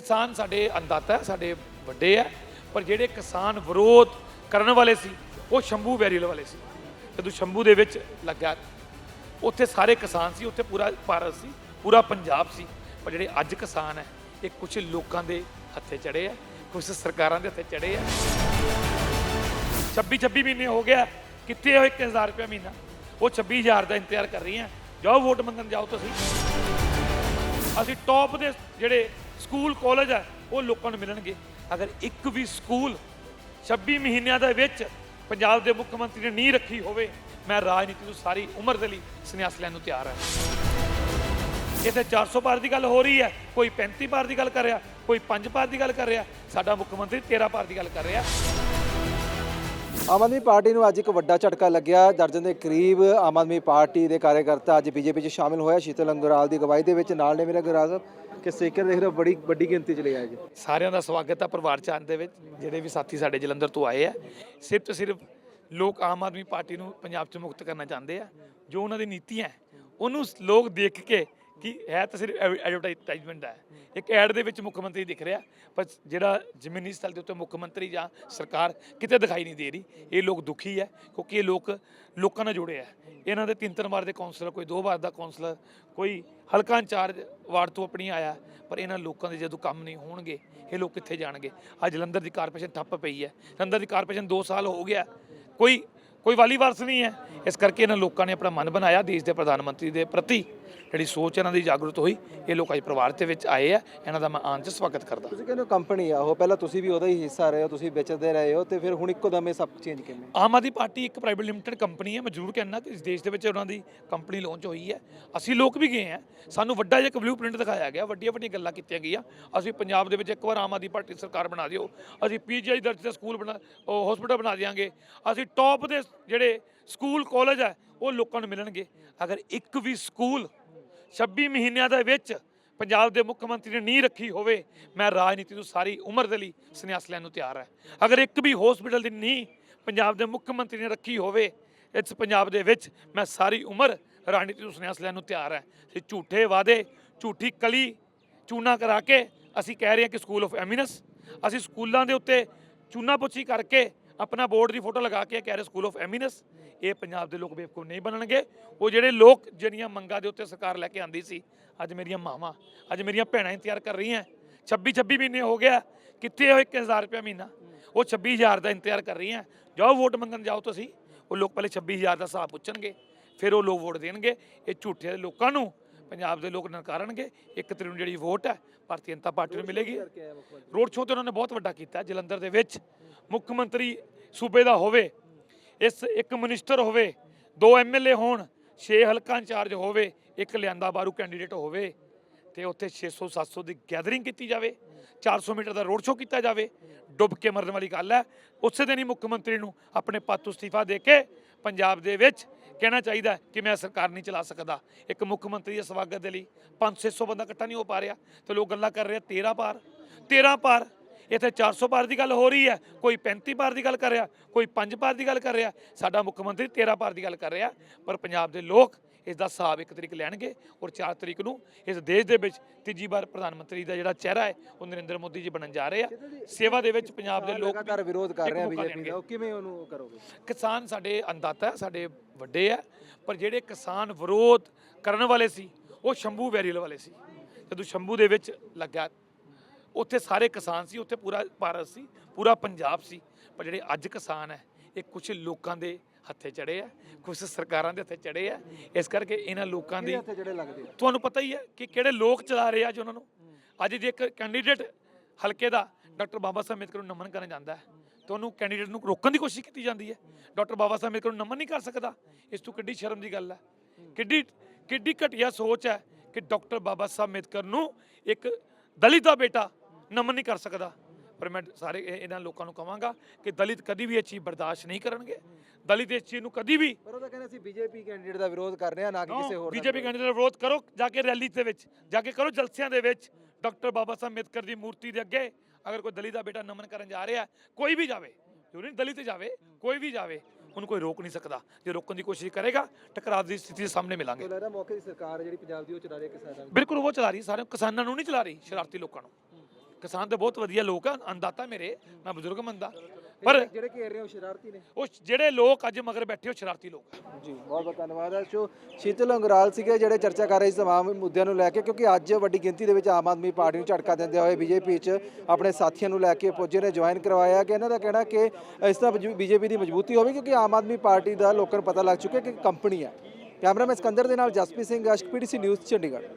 ਕਿਸਾਨ ਸਾਡੇ ਅੰਦਾਤਾ ਸਾਡੇ ਵੱਡੇ ਹੈ, ਪਰ ਜਿਹੜੇ ਕਿਸਾਨ ਵਿਰੋਧ ਕਰਨ ਵਾਲੇ ਸੀ, ਉਹ ਸ਼ੰਭੂ ਬੈਰੀਅਲ ਵਾਲੇ ਸੀ। ਜਦੋਂ ਸ਼ੰਭੂ ਦੇ ਵਿੱਚ ਲੱਗਾ ਉੱਥੇ ਸਾਰੇ ਕਿਸਾਨ ਸੀ, ਉੱਥੇ ਪੂਰਾ ਭਾਰਤ ਸੀ, ਪੂਰਾ ਪੰਜਾਬ ਸੀ, ਪਰ ਜਿਹੜੇ ਅੱਜ ਕਿਸਾਨ ਹੈ, ਇਹ ਕੁਝ ਲੋਕਾਂ ਦੇ ਹੱਥੇ ਚੜੇ ਆ ਕੁਝ ਸਰਕਾਰਾਂ ਦੇ ਹੱਥੇ ਚੜੇ ਆ 26 26 ਮਹੀਨੇ ਹੋ ਗਿਆ, ਕਿੱਥੇ ਹੋ 1000 ਰੁਪਏ ਮਹੀਨਾ? ਉਹ 26000 ਦਾ ਇੰਤਜ਼ਾਰ ਕਰ ਰਹੀ ਆ ਜਾਓ ਵੋਟ ਮੰਗਣ ਜਾਓ ਤੁਸੀਂ। ਅਸੀਂ ਟੌਪ ਦੇ ਜਿਹੜੇ ਸਕੂਲ, ਕਾਲਜ ਹੈ, ਉਹ ਲੋਕਾਂ ਨੂੰ ਮਿਲਣਗੇ। ਅਗਰ ਇੱਕ ਵੀ ਸਕੂਲ 26 ਮਹੀਨਿਆਂ ਦੇ ਵਿੱਚ ਪੰਜਾਬ ਦੇ ਮੁੱਖ ਮੰਤਰੀ ਨੇ ਨੀਂਹ ਰੱਖੀ ਹੋਵੇ, ਮੈਂ ਰਾਜਨੀਤੀ ਨੂੰ ਸਾਰੀ ਉਮਰ ਦੇ ਲਈ ਸੰਨਿਆਸ ਲੈਣ ਨੂੰ ਤਿਆਰ ਹਾਂ। ਇੱਥੇ 400 ਪਾਰ ਦੀ ਗੱਲ ਹੋ ਰਹੀ ਹੈ, ਕੋਈ 35 ਪਾਰ ਦੀ ਗੱਲ ਕਰ ਰਿਹਾ, ਕੋਈ 5 ਪਾਰ ਦੀ ਗੱਲ ਕਰ ਰਿਹਾ, ਸਾਡਾ ਮੁੱਖ ਮੰਤਰੀ 13 ਪਾਰ ਦੀ ਗੱਲ ਕਰ ਰਿਹਾ। ਆਮ ਆਦਮੀ ਪਾਰਟੀ ਨੂੰ ਅੱਜ ਇੱਕ ਵੱਡਾ ਝਟਕਾ ਲੱਗਿਆ, ਦਰਜਨ ਦੇ ਕਰੀਬ ਆਮ ਆਦਮੀ ਪਾਰਟੀ ਦੇ ਕਾਰਜਕਰਤਾ ਅੱਜ ਬੀਜੇਪੀ 'ਚ ਸ਼ਾਮਿਲ ਹੋਇਆ। ਸ਼ੀਤਲ ਅੰਗਰਾਲ ਦੀ ਅਗਵਾਈ ਦੇ ਵਿੱਚ ਨਾਲ ਨੇ ਮੇਰਾ ਗੁਰਾਜ ਸਾਹਿਬ। ਕਿ ਸਪੀਕਰ ਦੇਖ ਰਹੇ ਬੜੀ ਵੱਡੀ ਗਿਣਤੀ 'ਚ ਲਿਆ ਜੀ। ਸਾਰਿਆਂ ਦਾ ਸਵਾਗਤ ਹੈ ਪਰਿਵਾਰ ਚਾਨ ਦੇ ਵਿੱਚ ਜਿਹੜੇ ਵੀ ਸਾਥੀ ਸਾਡੇ ਜਲੰਧਰ ਤੋਂ ਆਏ ਆ। ਸਿਰਫ ਤੇ ਸਿਰਫ ਲੋਕ ਆਮ ਆਦਮੀ ਪਾਰਟੀ ਨੂੰ ਪੰਜਾਬ 'ਚ ਮੁਕਤ ਕਰਨਾ ਚਾਹੁੰਦੇ ਆ। ਜੋ ਉਹਨਾਂ ਦੀ ਨੀਤੀਆਂ ਹੈ, ਉਹਨੂੰ ਲੋਕ ਦੇਖ ਕੇ ਕਿ ਹੈ ਤਾਂ ਸਿਰਫ ਐਡਵਰਟਾਈਜ਼ਮੈਂਟ ਹੈ। ਇੱਕ ਐਡ ਦੇ ਵਿੱਚ ਮੁੱਖ ਮੰਤਰੀ ਦਿਖ ਰਿਹਾ, ਪਰ ਜਿਹੜਾ ਜ਼ਮੀਨੀ ਸਤਲ ਦੇ ਉੱਤੇ ਮੁੱਖ ਮੰਤਰੀ ਜਾਂ ਸਰਕਾਰ ਕਿਤੇ ਦਿਖਾਈ ਨਹੀਂ ਦੇ ਰਹੀ, ਇਹ ਲੋਕ ਦੁਖੀ ਹੈ, ਕਿਉਂਕਿ ਇਹ ਲੋਕ ਲੋਕਾਂ ਨਾਲ ਜੁੜੇ ਆ ਇਹਨਾਂ ਦੇ ਤਿੰਨ ਤਿੰਨ ਵਾਰ ਦੇ ਕਾਉਂਸਲਰ ਕੋਈ ਦੋ ਵਾਰ ਦਾ ਕਾਉਂਸਲਰ ਕੋਈ ਹਲਕਾ ਇੰਚਾਰਜ ਵਾਰਡ ਤੋਂ ਆਪਣੀ ਆਇਆ, ਪਰ ਇਹਨਾਂ ਲੋਕਾਂ ਦੇ ਜਦੋਂ ਕੰਮ ਨਹੀਂ ਹੋਣਗੇ, ਇਹ ਲੋਕ ਕਿੱਥੇ ਜਾਣਗੇ? ਅੱਜ ਜਲੰਧਰ ਦੀ ਕਾਰਪੋਰੇਸ਼ਨ ਠੱਪ ਪਈ ਹੈ। ਜਲੰਧਰ ਦੀ ਕਾਰਪੋਰੇਸ਼ਨ 2 ਸਾਲ ਹੋ ਗਿਆ। ਕੋਈ ਕੋਈ ਵਾਲੀ ਵਾਰਸ ਨਹੀਂ ਹੈ। ਇਸ ਕਰਕੇ ਇਹਨਾਂ ਲੋਕਾਂ ਨੇ ਆਪਣਾ ਮਨ ਬਣਾਇਆ ਦੇਸ਼ ਦੇ ਪ੍ਰਧਾਨ ਮੰਤਰੀ ਦੇ ਪ੍ਰਤੀ। ਜਿਹੜੀ ਸੋਚ ਇਹਨਾਂ ਦੀ ਜਾਗਰੂਕ ਹੋਈ ਇਹ ਲੋਕ ਅੱਜ ਪਰਿਵਾਰ ਦੇ ਵਿੱਚ ਆਏ ਆ ਇਹਨਾਂ ਦਾ ਮੈਂ ਆਨ ਚ ਸਵਾਗਤ ਕਰਦਾ। ਤੁਸੀਂ ਕਹਿੰਦੇ ਕੰਪਨੀ ਆ ਉਹ ਪਹਿਲਾਂ ਤੁਸੀਂ ਵੀ ਉਹਦਾ ਹੀ ਹਿੱਸਾ ਰਹੇ ਹੋ ਤੁਸੀਂ ਵੇਚਦੇ ਰਹੇ ਹੋ ਤੇ ਫਿਰ ਹੁਣ ਇੱਕੋ ਦਮ ਇਹ ਸਭ ਚੇਂਜ ਕਿਵੇਂ? ਆਮ ਆਦਮੀ ਪਾਰਟੀ ਇੱਕ ਪ੍ਰਾਈਵੇਟ ਲਿਮਟਿਡ ਕੰਪਨੀ ਹੈ ਮੈਂ ਜ਼ਰੂਰ ਕਹਿਣਾ ਕਿ ਇਸ ਦੇਸ਼ ਦੇ ਵਿੱਚ ਉਹਨਾਂ ਦੀ ਕੰਪਨੀ ਲਾਂਚ ਹੋਈ ਹੈ। ਅਸੀਂ ਲੋਕ ਵੀ ਗਏ ਆ ਸਾਨੂੰ ਵੱਡਾ ਜਿਹਾ ਇੱਕ ਬਲੂ ਪ੍ਰਿੰਟ ਦਿਖਾਇਆ ਗਿਆ ਵੱਡੀਆਂ ਵੱਡੀਆਂ ਗੱਲਾਂ ਕੀਤੀਆਂ ਗਈਆਂ। ਅਸੀਂ ਪੰਜਾਬ ਦੇ ਵਿੱਚ ਇੱਕ ਵਾਰ ਆਮ ਆਦਮੀ ਪਾਰਟੀ ਸਰਕਾਰ ਬਣਾ ਦਿਓ ਅਸੀਂ ਪੀਜੀਆਈ ਦਰਜ ਦੇ ਸਕੂਲ ਬਣਾ ਹਸਪੀਟਲ ਬਣਾ ਦਿਆਂਗੇ। ਅਸੀਂ ਟੌਪ ਦੇ ਜਿਹੜੇ ਸਕੂਲ, ਕਾਲਜ ਹੈ, ਉਹ ਲੋਕਾਂ ਨੂੰ ਮਿਲਣਗੇ। ਅਗਰ ਇੱਕ ਵੀ ਸਕੂਲ 26 ਮਹੀਨਿਆਂ ਦੇ ਵਿੱਚ ਪੰਜਾਬ ਦੇ ਮੁੱਖ ਮੰਤਰੀ ਨੇ ਨੀਂਹ ਰੱਖੀ ਹੋਵੇ, ਮੈਂ ਰਾਜਨੀਤੀ ਨੂੰ ਸਾਰੀ ਉਮਰ ਦੇ ਲਈ ਸੰਨਿਆਸ ਲੈਣ ਨੂੰ ਤਿਆਰ ਹੈ। ਅਗਰ ਇੱਕ ਵੀ ਹਸਪੀਟਲ ਦੀ ਨੀਂਹ ਪੰਜਾਬ ਦੇ ਮੁੱਖ ਮੰਤਰੀ ਨੇ ਰੱਖੀ ਹੋਵੇ, ਇਸ ਪੰਜਾਬ ਦੇ ਵਿੱਚ ਮੈਂ ਸਾਰੀ ਉਮਰ ਰਾਜਨੀਤੀ ਨੂੰ ਸੰਨਿਆਸ ਲੈਣ ਨੂੰ ਤਿਆਰ ਹੈ। ਤੇ ਝੂਠੇ ਵਾਅਦੇ, ਝੂਠੀ ਕਲੀ, ਚੂਨਾ ਕਰਾ ਕੇ ਅਸੀਂ ਕਹਿ ਰਹੇ ਹਾਂ ਕਿ ਸਕੂਲ ਆਫ ਐਮਿਨਸ ਅਸੀਂ ਸਕੂਲਾਂ ਦੇ ਉੱਤੇ ਚੂਨਾ ਪੁੱਛੀ ਕਰਕੇ ਆਪਣਾ ਬੋਰਡ ਦੀ ਫੋਟੋ ਲਗਾ ਕੇ ਕਹਿ ਰਹੇ ਸਕੂਲ ਆਫ ਐਮਿਨਸ, ਇਹ ਪੰਜਾਬ ਦੇ ਲੋਕ ਬੇਵਕੂਫ ਨਹੀਂ ਬਣਨਗੇ। ਉਹ ਜਿਹੜੇ ਲੋਕ ਜਿਹੜੀਆਂ ਮੰਗਾਂ ਦੇ ਉੱਤੇ ਸਰਕਾਰ ਲੈ ਕੇ ਆਂਦੀ ਸੀ, ਅੱਜ ਮੇਰੀਆਂ ਮਾਵਾਂ, ਅੱਜ ਮੇਰੀਆਂ ਭੈਣਾਂ ਇੰਤਜ਼ਾਰ ਕਰ ਰਹੀਆਂ। 26 26 ਮਹੀਨੇ ਹੋ ਗਿਆ, ਕਿੱਥੇ ਹੋ 1000 ਰੁਪਏ ਮਹੀਨਾ? ਉਹ 26000 ਦਾ ਇੰਤਜ਼ਾਰ ਕਰ ਰਹੀਆਂ। ਜਾਓ ਵੋਟ ਮੰਗਣ ਜਾਓ ਤੁਸੀਂ। ਉਹ ਲੋਕ ਪਹਿਲੇ 26000 ਦਾ ਹਿਸਾਬ ਪੁੱਛਣਗੇ, ਫਿਰ ਉਹ ਲੋਕ ਵੋਟ ਦੇਣਗੇ। ਇਹ ਝੂਠੇ ਲੋਕਾਂ ਨੂੰ ਪੰਜਾਬ ਦੇ ਲੋਕ ਨਕਾਰਨਗੇ। ਇੱਕ ਤਰੀਕ ਨੂੰ ਜਿਹੜੀ ਵੋਟ ਹੈ, ਭਾਰਤੀ ਜਨਤਾ ਪਾਰਟੀ ਨੂੰ ਮਿਲੇਗੀ। ਰੋਡ ਸ਼ੋਅ ਤੇ ਉਹਨਾਂ ਨੇ ਬਹੁਤ ਵੱਡਾ ਕੀਤਾ, ਜਲੰਧਰ ਦੇ ਵਿੱਚ। ਮੁੱਖ ਮੰਤਰੀ ਸੂਬੇ ਦਾ ਹੋਵੇ, ਇਸ ਇੱਕ ਮਿਨਿਸਟਰ ਹੋਵੇ, ਦੋ ਐਮਐਲਏ ਹੋਣ, ਛੇ ਹਲਕਾ ਇੰਚਾਰਜ ਹੋਵੇ, ਇੱਕ ਲਿਆਂਦਾ ਬਾਰੂ ਕੈਂਡੀਡੇਟ ਹੋਵੇ, ਤੇ ਉੱਥੇ 600 700 ਦੀ ਗੈਦਰਿੰਗ ਕੀਤੀ ਜਾਵੇ 400 ਮੀਟਰ ਦਾ ਰੋਡ ਸ਼ੋਅ ਕੀਤਾ ਜਾਵੇ, ਡੁੱਬ ਕੇ ਮਰਨ ਵਾਲੀ ਗੱਲ ਹੈ। ਉਸੇ ਦਿਨ ਹੀ ਮੁੱਖ ਮੰਤਰੀ ਨੂੰ ਆਪਣੇ ਪਦ ਅਸਤੀਫਾ ਦੇ ਕੇ ਪੰਜਾਬ ਦੇ ਵਿੱਚ ਕਹਿਣਾ ਚਾਹੀਦਾ ਕਿ ਮੈਂ ਸਰਕਾਰ ਨਹੀਂ ਚਲਾ ਸਕਦਾ। ਇੱਕ ਮੁੱਖ ਮੰਤਰੀ ਦੇ ਸਵਾਗਤ ਦੇ ਲਈ 500 ਬੰਦਾ ਇਕੱਠਾ ਨਹੀਂ ਹੋ ਪਾ ਰਿਹਾ, ਤੇ ਲੋਕ ਗੱਲਾਂ ਕਰ ਰਹੇ ਆ 13 ਪਾਰ 13 ਪਾਰ ਇੱਥੇ 400 ਪਾਰ ਦੀ ਗੱਲ ਹੋ ਰਹੀ ਹੈ ਕੋਈ 35 ਪਾਰ ਦੀ ਗੱਲ ਕਰ ਰਿਹਾ ਕੋਈ 5 ਪਾਰ ਦੀ ਗੱਲ ਕਰ ਰਿਹਾ ਸਾਡਾ ਮੁੱਖ ਮੰਤਰੀ 13 ਪਾਰ ਦੀ ਗੱਲ ਕਰ ਰਿਹਾ ਪਰ ਪੰਜਾਬ ਦੇ ਲੋਕ ਇਸ ਦਾ ਹਿਸਾਬ ਇੱਕ ਤਰੀਕ ਲੈਣਗੇ ਔਰ 4 ਤਰੀਕ ਨੂੰ ਇਸ ਦੇਸ਼ ਦੇ ਵਿੱਚ ਤੀਜੀ ਵਾਰ ਪ੍ਰਧਾਨ ਮੰਤਰੀ ਦਾ ਜਿਹੜਾ ਚਿਹਰਾ ਹੈ ਉਹ ਨਰਿੰਦਰ ਮੋਦੀ ਜੀ ਬਣਨ ਜਾ ਰਹੇ ਆ। ਸੇਵਾ ਦੇ ਵਿੱਚ ਪੰਜਾਬ ਦੇ ਲੋਕ ਲਗਾਤਾਰ ਵਿਰੋਧ ਕਰ ਰਹੇ ਆ ਬੀਜੇਪੀ। ਦਾ ਕਿਵੇਂ ਉਹਨੂੰ ਕਰੋਗੇ? ਕਿਸਾਨ ਸਾਡੇ ਅੰਦਾਤਾ ਸਾਡੇ ਵੱਡੇ ਆ ਪਰ ਜਿਹੜੇ ਕਿਸਾਨ ਵਿਰੋਧ ਕਰਨ ਵਾਲੇ ਸੀ ਉਹ ਸ਼ੰਭੂ ਬੈਰੀਅਲ ਵਾਲੇ ਸੀ। ਜਦੋਂ ਸ਼ੰਭੂ ਦੇ ਵਿੱਚ ਲੱਗਾ ਉੱਥੇ ਸਾਰੇ ਕਿਸਾਨ ਸੀ ਉੱਥੇ ਪੂਰਾ ਭਾਰਤ ਸੀ ਪੂਰਾ ਪੰਜਾਬ ਸੀ। ਪਰ ਜਿਹੜੇ ਅੱਜ ਕਿਸਾਨ ਹੈ ਇਹ ਕੁਝ ਲੋਕਾਂ ਦੇ ਹੱਥੇ ਚੜੇ ਆ ਕੁਝ ਸਰਕਾਰਾਂ ਦੇ ਹੱਥੇ ਚੜੇ ਆ। ਇਸ ਕਰਕੇ ਇਹਨਾਂ ਲੋਕਾਂ ਦੀ ਤੁਹਾਨੂੰ ਪਤਾ ਹੀ ਹੈ ਕਿ ਕਿਹੜੇ ਲੋਕ ਚਲਾ ਰਹੇ ਆ ਅੱਜ ਉਹਨਾਂ ਨੂੰ। ਅੱਜ ਜੇ ਇੱਕ ਕੈਂਡੀਡੇਟ ਹਲਕੇ ਦਾ ਡਾਕਟਰ ਬਾਬਾ ਸਾਹਿਬ ਅੰਬੇਦਕਰ ਨੂੰ ਨਮਨ ਕਰਨ ਜਾਂਦਾ ਹੈ ਤਾਂ ਉਹਨੂੰ ਕੈਂਡੀਡੇਟ ਨੂੰ ਰੋਕਣ ਦੀ ਕੋਸ਼ਿਸ਼ ਕੀਤੀ ਜਾਂਦੀ ਹੈ। ਡਾਕਟਰ ਬਾਬਾ ਸਾਹਿਬ ਅੰਬੇਦਕਰ ਨੂੰ ਨਮਨ ਨਹੀਂ ਕਰ ਸਕਦਾ। ਇਸ ਤੋਂ ਕਿੱਡੀ ਸ਼ਰਮ ਦੀ ਗੱਲ ਹੈ। ਕਿੱਡੀ ਕਿੱਡੀ ਘਟੀਆ ਸੋਚ ਹੈ ਕਿ ਡਾਕਟਰ ਬਾਬਾ ਸਾਹਿਬ ਅੰਬੇਦਕਰ ਨੂੰ ਇੱਕ ਦਲਿਤ ਦਾ ਬੇਟਾ ਨਮਨ ਨਹੀਂ ਕਰ ਸਕਦਾ। ਪਰ ਮੈਂ ਸਾਰੇ ਇਹ- ਇਹਨਾਂ ਲੋਕਾਂ ਨੂੰ ਕਹਾਂਗਾ ਕਿ ਦਲਿਤ ਕਦੀ ਵੀ ਇਹ ਚੀਜ਼ ਬਰਦਾਸ਼ਤ ਨਹੀਂ ਕਰਨਗੇ। ਦਲਿਤ ਇਸ ਚੀਜ਼ ਨੂੰ ਕਦੀ ਵੀ ਪਰ ਉਹ ਤਾਂ ਕਹਿੰਦੇ ਸੀ ਬੀਜੇਪੀ ਕੈਂਡੀਡੇਟ ਦਾ ਵਿਰੋਧ ਕਰ ਰਹੇ ਆ ਨਾ ਕਿ ਕਿਸੇ ਹੋਰ ਬੀਜੇਪੀ ਕੈਂਡੀਡੇਟ ਦਾ ਵਿਰੋਧ ਕਰੋ ਜਾ ਕੇ ਰੈਲੀ ਦੇ ਵਿੱਚ ਜਾ ਕੇ ਕਰੋ ਜਲਸਿਆਂ ਦੇ ਵਿੱਚ। ਡਾਕਟਰ ਬਾਬਾ ਸਾਹਿਬ ਅੰਬੇਦਕਰ ਦੀ ਮੂਰਤੀ ਦੇ ਅੱਗੇ ਅਗਰ ਕੋਈ ਦਲਿਤ ਦਾ ਬੇਟਾ ਨਮਨ ਕਰਨ ਜਾ ਰਿਹਾ ਕੋਈ ਵੀ ਜਾਵੇ ਨਹੀਂ ਦਲਿਤ ਜਾਵੇ ਕੋਈ ਵੀ ਜਾਵੇ ਉਹਨੂੰ ਕੋਈ ਰੋਕ ਨਹੀਂ ਸਕਦਾ। ਜੇ ਰੋਕਣ ਦੀ ਕੋਸ਼ਿਸ਼ ਕਰੇਗਾ ਟਕਰਾਅ ਦੀ ਸਥਿਤੀ ਦੇ ਸਾਹਮਣੇ ਮਿਲਾਂਗੇ। ਲੱਗਦਾ ਮੌਕੇ ਦੀ ਸਰਕਾਰ ਜਿਹੜੀ ਪੰਜਾਬ ਦੀ ਉਹ ਚਲਾ ਰਹੀ ਹੈ ਕਿਸਾਨਾਂ ਨੂੰ। ਬਿਲਕੁਲ ਉਹ ਚਲਾ ਰਹੀ ਸਾਰੇ ਕਿਸਾਨਾਂ ਨੂੰ ਨਹੀਂ ਚਲਾ ਰਹੀ ਸ਼ਰਾਰਤੀ ਲੋਕਾਂ ਨੂੰ। ਕਿਸਾਨ ਤੇ ਬਹੁਤ ਵਧੀਆ ਲੋਕ ਆ ਅੰਦਾਤਾ ਮੇਰੇ ਮੈਂ ਬਜ਼ੁਰਗ ਮੰਨਦਾ ਪਰ ਜਿਹੜੇ ਘੇਰ ਰਹੇ ਹੋ ਸ਼ਰਾਰਤੀ ਨੇ? ਉਹ ਜਿਹੜੇ ਲੋਕ ਅੱਜ ਮਗਰ ਬੈਠੇ ਉਹ ਸ਼ਰਾਰਤੀ ਲੋਕ। ਜੀ ਬਹੁਤ ਬਹੁਤ ਧੰਨਵਾਦ। ਹੈ ਸੋ ਸ਼ੀਤਲ ਅੰਗਰਾਲ ਸੀਗੇ ਜਿਹੜੇ ਚਰਚਾ ਕਰ ਰਹੇ ਸੀ ਤਮਾਮ ਮੁੱਦਿਆਂ ਨੂੰ ਲੈ ਕੇ ਕਿਉਂਕਿ ਅੱਜ ਵੱਡੀ ਗਿਣਤੀ ਦੇ ਵਿੱਚ ਆਮ ਆਦਮੀ ਪਾਰਟੀ ਨੂੰ ਝਟਕਾ ਦਿੰਦੇ ਹੋਏ ਬੀਜੇਪੀ 'ਚ ਆਪਣੇ ਸਾਥੀਆਂ ਨੂੰ ਲੈ ਕੇ ਪੁੱਜੇ ਨੇ ਜੁਆਇਨ ਕਰਵਾਇਆ ਕਿ ਇਹਨਾਂ ਦਾ ਕਹਿਣਾ ਕਿ ਇਸ ਤਰ੍ਹਾਂ ਬੀਜੇਪੀ ਦੀ ਮਜ਼ਬੂਤੀ ਹੋਵੇ ਕਿਉਂਕਿ ਆਮ ਆਦਮੀ ਪਾਰਟੀ ਦਾ ਲੋਕਾਂ ਨੂੰ ਪਤਾ ਲੱਗ ਚੁੱਕਿਆ ਕਿ ਕੰਪਨੀ ਹੈ ਕੈਮਰਾਮੈਨ ਸਿਕੰਦਰ ਦੇ ਨਾਲ ਜਸਪ੍ਰੀਤ ਸਿੰਘ ਅਸ਼ਕ ਪੀਟੀਸੀ ਨਿਊਜ਼ ਚੰਡੀਗੜ੍ਹ।